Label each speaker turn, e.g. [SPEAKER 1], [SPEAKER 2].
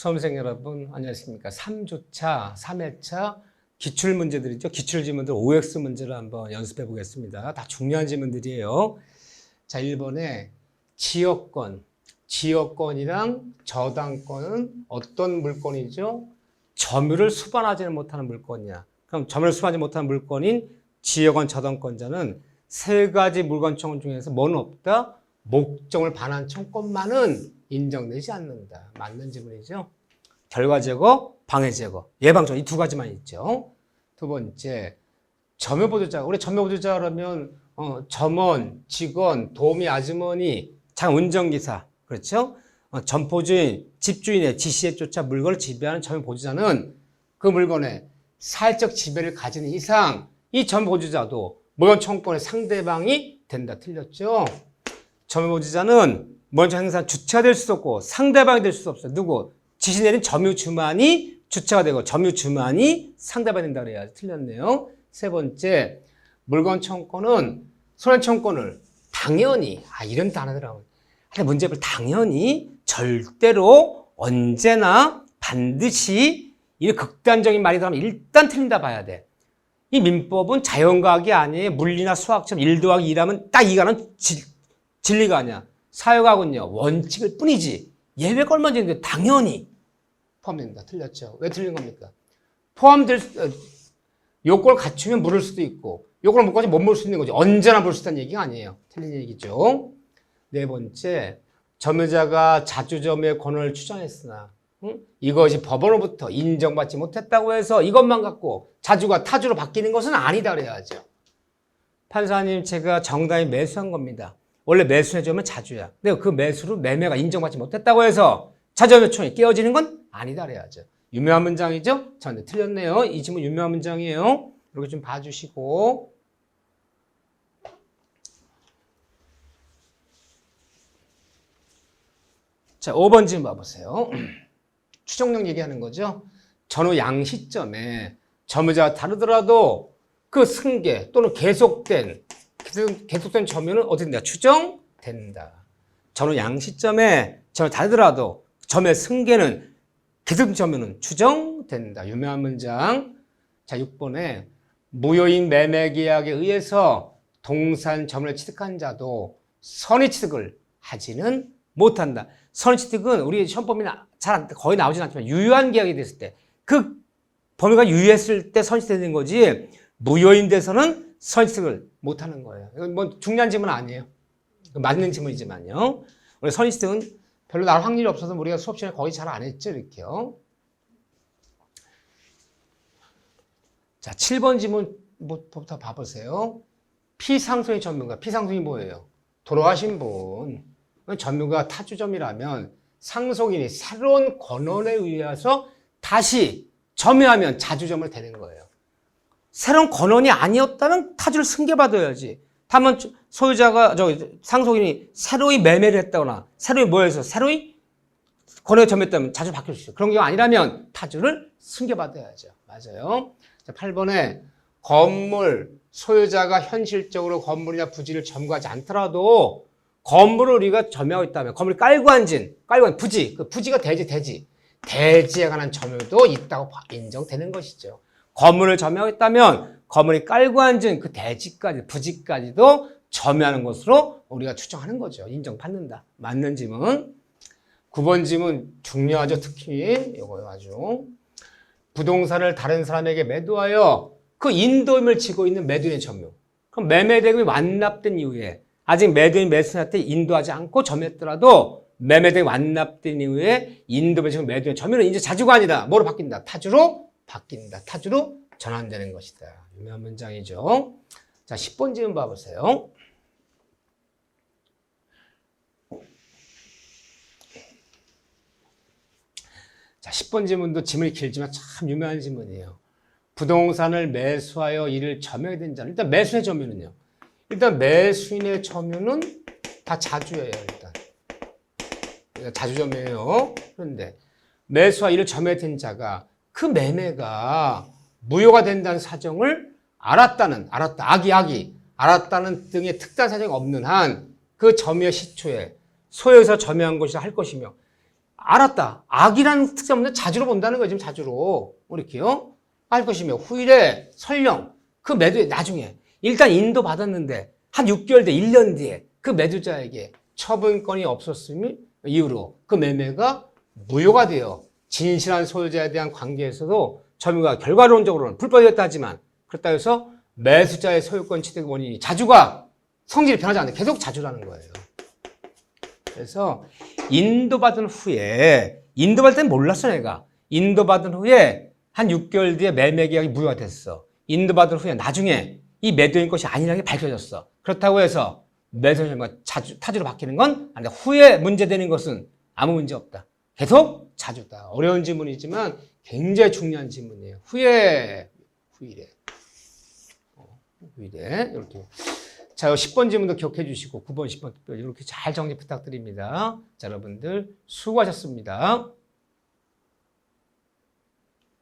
[SPEAKER 1] 수험생 여러분 안녕하십니까. 3주차 3회차 기출 문제들이죠. 기출 지문들 OX 문제를 한번 연습해 보겠습니다. 다 중요한 지문들이에요. 자 1번에 지역권 지역권이랑 저당권은 어떤 물건이죠? 점유를 수반하지 는 못하는 물건이야. 그럼 점유를 수반하지 못하는 물건인 지역권 저당권자는 세 가지 물건청 중에서 뭐는 없다 목적을 반한 청권만은 인정되지 않는다. 맞는 지문이죠. 결과 제거, 방해 제거, 예방적 이두 가지만 있죠. 두 번째, 점유 보조자. 우리 점유 보조자 그러면 어, 점원, 직원, 도우미, 아주머니, 장 운전기사, 그렇죠? 어, 점포주인, 집주인의 지시에 쫓아 물건을 지배하는 점유 보조자는 그 물건에 사회적 지배를 가지는 이상 이 점유 보조자도 물건 청권의 상대방이 된다. 틀렸죠? 점유 보조자는 먼저 행사 주체가 될 수 없고 상대방이 될 수 없어요. 누구? 지시 내린 점유 주만이 주체가 되고 점유 주만이 상대방이 된다 그래야지. 틀렸네요. 세 번째, 물건 청권은 손해 청권을 당연히 아 이런 단어더라고. 근데 문제를 당연히 절대로 언제나 반드시 이 극단적인 말이 들어가면 일단 틀린다 봐야 돼. 이 민법은 자연과학이 아니에요. 물리나 수학처럼 1 더하기 2라면 딱 이거는 진, 진리가 아니야. 사회과학은요, 원칙일 뿐이지. 예외가 얼마나 있는데 당연히 포함된다. 틀렸죠. 왜 틀린 겁니까? 포함될, 수- 어, 갖추면 물을 수도 있고, 요건을 못 가지고 못물수 있는 거죠. 언제나 물수 있다는 얘기가 아니에요. 틀린 얘기죠. 네 번째, 점유자가 자주점유의 권한을 주장했으나, 응? 이것이 법원으로부터 인정받지 못했다고 해서 이것만 갖고 자주가 타주로 바뀌는 것은 아니다 그래야죠. 판사님, 제가 정당히 매수한 겁니다. 원래 매수해주면 자주야. 근데 그 매수로 매매가 인정받지 못했다고 해서 자주매총이 깨어지는 건 아니다 그래야죠. 유명한 문장이죠? 자, 근데 틀렸네요. 이 질문 유명한 문장이에요. 이렇게 좀 봐주시고. 자, 5번 질문 봐보세요. 추정력 얘기하는 거죠. 전후 양 시점에 점유자가 다르더라도 그 승계 또는 계속된 계속- 계속된 점유는 어떻게 된다? 추정된다. 전후 양 시점에 점유 다르더라도 점의 승계는 계속 점유는 추정된다. 유명한 문장. 자, 6번에 무효인 매매 계약에 의해서 동산 점을 취득한 자도 선의 취득을 하지는 못한다. 선의 취득은 우리 시험법이 잘 안- 거의 나오진 않지만 유효한 계약이 됐을 때 그 범위가 유효했을 때 선취되는 거지 무효인 돼서는 선취득을 못하는 거예요. 이건 뭐 중요한 질문 아니에요. 맞는 질문이지만요. 우리 선취득은 별로 나올 확률이 없어서 우리가 수업 시간에 거의 잘 안 했죠, 이렇게요. 자, 7번 질문부터 봐보세요. 피상속의 전문가. 피상속이 뭐예요? 돌아가신 분. 전문가 타주점이라면 상속인이 새로운 권한에 의해서 다시 점유하면 자주점을 되는 거예요. 새로운 권한이 아니었다면 타주를 승계받아야지. 다만 소유자가 저 상속인이 새로이 매매를 했다거나 새로이 뭐해서 새로이 권한에 점유했다면 자주 바뀔 수 있어요. 그런 경우 아니라면 타주를 승계받아야죠. 맞아요. 자, 8번에 건물 소유자가 현실적으로 건물이나 부지를 점거하지 않더라도 건물을 우리가 점유하고 있다면 건물이 깔고 앉은 깔고 앉은 부지 그 부지가 대지 대지 대지에 관한 점유도 있다고 봐- 인정되는 것이죠. 점유하고 있다면 건물이 깔고 앉은 그 대지까지 부지까지도 점유하는 것으로 우리가 추정하는 거죠. 인정받는다. 맞는 질문. 9번 질문 중요하죠. 특히 이거 아주 부동산을 다른 사람에게 매도하여 그 인도임을 지고 있는 매도인의 점유. 그럼 매매 대금이 완납된 이후에 아직 매도인 매수한테 인도하지 않고 점유했더라도 매매 대금이 완납된 이후에 인도를 지금 매도인 점유는 이제 자주가 아니다. 뭐로 바뀐다? 타주로 바뀐다. 타주로 전환되는 것이다. 유명한 문장이죠. 자, 10번 질문 봐보세요. 자, 10번 질문도 지문이 길지만 참 유명한 질문이에요. 부동산을 매수하여 이를 점유하게 된 자는 일단 매수의 점유는요. 일단 매수인의 점유는 다 자주예요, 일단. 자주 점유예요. 그런데 매수와 이를 점유하게 된 자가 그 매매가 무효가 된다는 사정을 알았다는 알았다 악이 악이 알았다는 등의 특단 사정이 없는 한 그 점유의 시초에 소유에서 점유한 것이라 할 것이며 알았다. 악이라는 특성 없는 자주로 본다는. 지금 자주로. 이렇게요. 알 것이며 후일에 설령 그 매도 나중에 일단 인도 받았는데 한 6개월 뒤 1년 뒤에 그 매도자에게 처분권이 없었음을 이유로 그 매매가 무효가 되어 진실한 소유자에 대한 관계에서도 점유가 결과론적으로는 불법이었다 하지만 그렇다 해서 매수자의 소유권 취득 원인이 자주가 성질이 변하지 않는데 계속 자주라는 거예요. 그래서 인도받은 후에 인도받을 땐 몰랐어 내가. 인도받은 후에 한 6개월 뒤에 매매 계약이 무효가 됐어. 인도받은 후에 나중에 이 매도인 것이 아니라는 게 밝혀졌어. 그렇다고 해서 자주 타주로 바뀌는 건 아니다. 후에 문제되는 것은 아무 문제 없다 계속 자주 다. 어려운 질문이지만 굉장히 중요한 질문이에요. 후에 후일에. 어, 후일에. 이렇게. 자, 10번 질문도 기억해 주시고 9번, 10번 특별히 이렇게 잘 정리 부탁드립니다. 자, 여러분들 수고하셨습니다.